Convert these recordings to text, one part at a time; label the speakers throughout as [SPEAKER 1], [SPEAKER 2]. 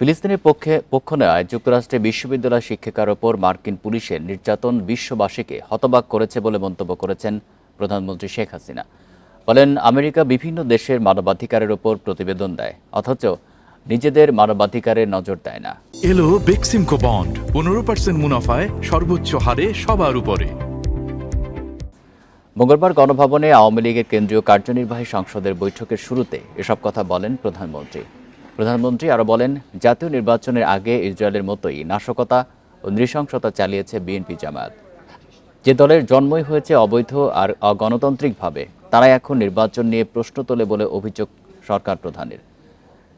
[SPEAKER 1] ফিলিস্তিনের পক্ষে পক্ষ নেওয়ায় যুক্তরাষ্ট্রে বিশ্ববিদ্যালয় শিক্ষিকার ওপর মার্কিন পুলিশের নির্যাতন বিশ্ববাসীকে হতবাক করেছে বলে মন্তব্য করেছেন প্রধানমন্ত্রী শেখ হাসিনা। বলেন আমেরিকা বিভিন্ন দেশের মানবাধিকারের ওপর প্রতিবেদন দেয় অথচ নিজেদের মানবাধিকারের নজর দেয় না।
[SPEAKER 2] এলো বেক্সিমকো বন্ড পনেরো পার্সেন্ট মুনাফায় সর্বোচ্চ হারে সবার উপরে।
[SPEAKER 1] মঙ্গলবার গণভবনে আওয়ামী লীগের কেন্দ্রীয় কার্যনির্বাহী সংসদের বৈঠকের শুরুতে এসব কথা বলেন প্রধানমন্ত্রী। প্রধানমন্ত্রী আরও বলেন, জাতীয় নির্বাচনের আগে ইসরায়েলের মতোই নাশকতা ও নৃশংসতা চালিয়েছে বিএনপি জামায়াত যে দলের জন্মই হয়েছে অবৈধ আর অগণতান্ত্রিকভাবে তারা এখন নির্বাচন নিয়ে প্রশ্ন তোলে বলে অভিযোগ সরকার প্রধানের।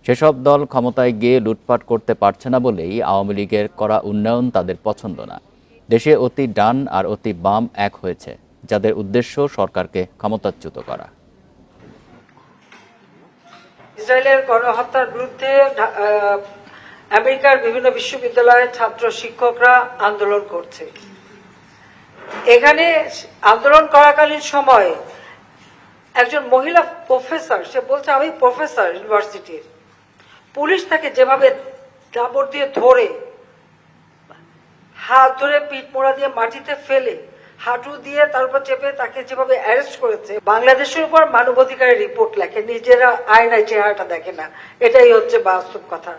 [SPEAKER 1] সেসব দল ক্ষমতায় গিয়ে লুটপাট করতে পারছে না বলেই আওয়ামী লীগের করা উন্নয়ন তাদের পছন্দ না। দেশে অতি ডান আর অতি বাম এক হয়েছে, যাদের উদ্দেশ্য সরকারকে ক্ষমতাচ্যুত করা।
[SPEAKER 3] ইসরায়েলের গণহত্যার বিরুদ্ধে আমেরিকার বিভিন্ন বিশ্ববিদ্যালয়ের ছাত্র শিক্ষকরা আন্দোলন করছে। এখানে আন্দোলন করাকালীন সময় একজন মহিলা প্রফেসর, সে বলছে, আমি প্রফেসর ইউনিভার্সিটির। পুলিশ তাকে যেভাবে দাবর দিয়ে ধরে, হাত ধরে পিঠ মোড়া দিয়ে মাটিতে ফেলে হাঁটু দিয়ে তারপর চেপে তাকে যেভাবে অ্যারেস্ট করেছে, বাংলাদেশের উপর মানবাধিকারের রিপোর্ট লেখে, নিজেরা আয়নায় চেহারাটা দেখে না। এটাই হচ্ছে বাস্তব কথা।